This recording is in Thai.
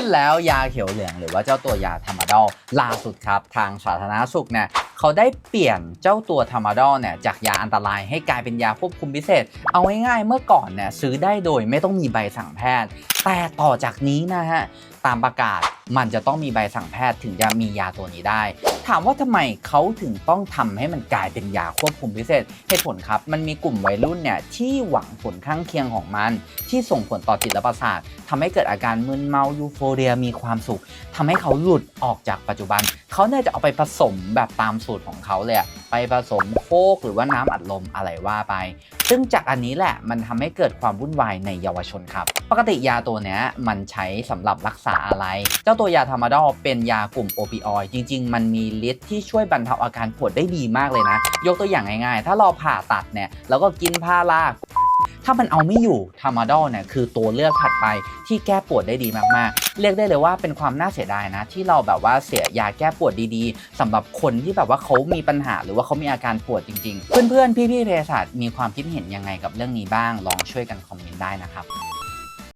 ึ้นแล้วยาเขียวเหลืองหรือว่าเจ้าตัวยาธรรมดอลล่าสุดครับ ทางสาธารณสุขเนี่ยเขาได้เปลี่ยนเจ้าตัวธรรมดอลเนี่ยจากยาอันตรายให้กลายเป็นยาควบคุมพิเศษ เอาง่ายๆเมื่อก่อนเนี่ยซื้อได้โดยไม่ต้องมีใบสั่งแพทย์ แต่ต่อจากนี้นะฮะตามประกาศ มันจะต้องมีใบสั่งแพทย์ถึงจะมียาตัวนี้ได้ ถามว่าทำไมเขาถึงต้องทำให้มันกลายเป็นยาควบคุมพิเศษเหตุผลครับ มันมีกลุ่มวัยรุ่นเนี่ยที่หวังผลข้างเคียงของมัน ที่ส่งผลต่อจิตและประสาททำให้เกิดอาการมึนเมายูโฟเรียมีความสุขทำให้เขาหลุดออกจากปัจจุบัน เขาเนี่ยจะเอาไปผสมแบบตามสูตรของเขาเลยอะ ไปผสมโคกหรือว่าน้ำอัดลมอะไรว่าไป ซึ่งจากอันนี้แหละมันทำให้เกิดความวุ่นวายในเยาวชนครับ ปกติยาตัวนี้มันใช้สำหรับรักษาอะไร เจ้าตัวยาธรรมดอลเป็นยากลุ่มโอปิออยด์จริง ๆ มันมีฤทธิ์ที่ช่วยบรรเทาอาการปวดได้ดีมากเลยนะ ยกตัวอย่างง่ายๆ ถ้าเราผ่าตัดเนี่ยแล้วก็กินพารา ถ้ามันเอาไม่อยู่ทามาดอลเนี่ยคือตัวเลือกถัดไปที่แก้ปวดได้ดีมากๆ เรียกได้เลยว่าเป็นความน่าเสียดายนะ ที่เราแบบว่าเสียยาแก้ปวดดีๆสำหรับคนที่แบบว่าเขามีปัญหาหรือว่าเขามีอาการปวดจริง ๆ เพื่อนๆพี่ๆเภสัชมีความคิดเห็นยังไงกับเรื่องนี้บ้าง ลองช่วยกันคอมเมนต์ได้นะครับ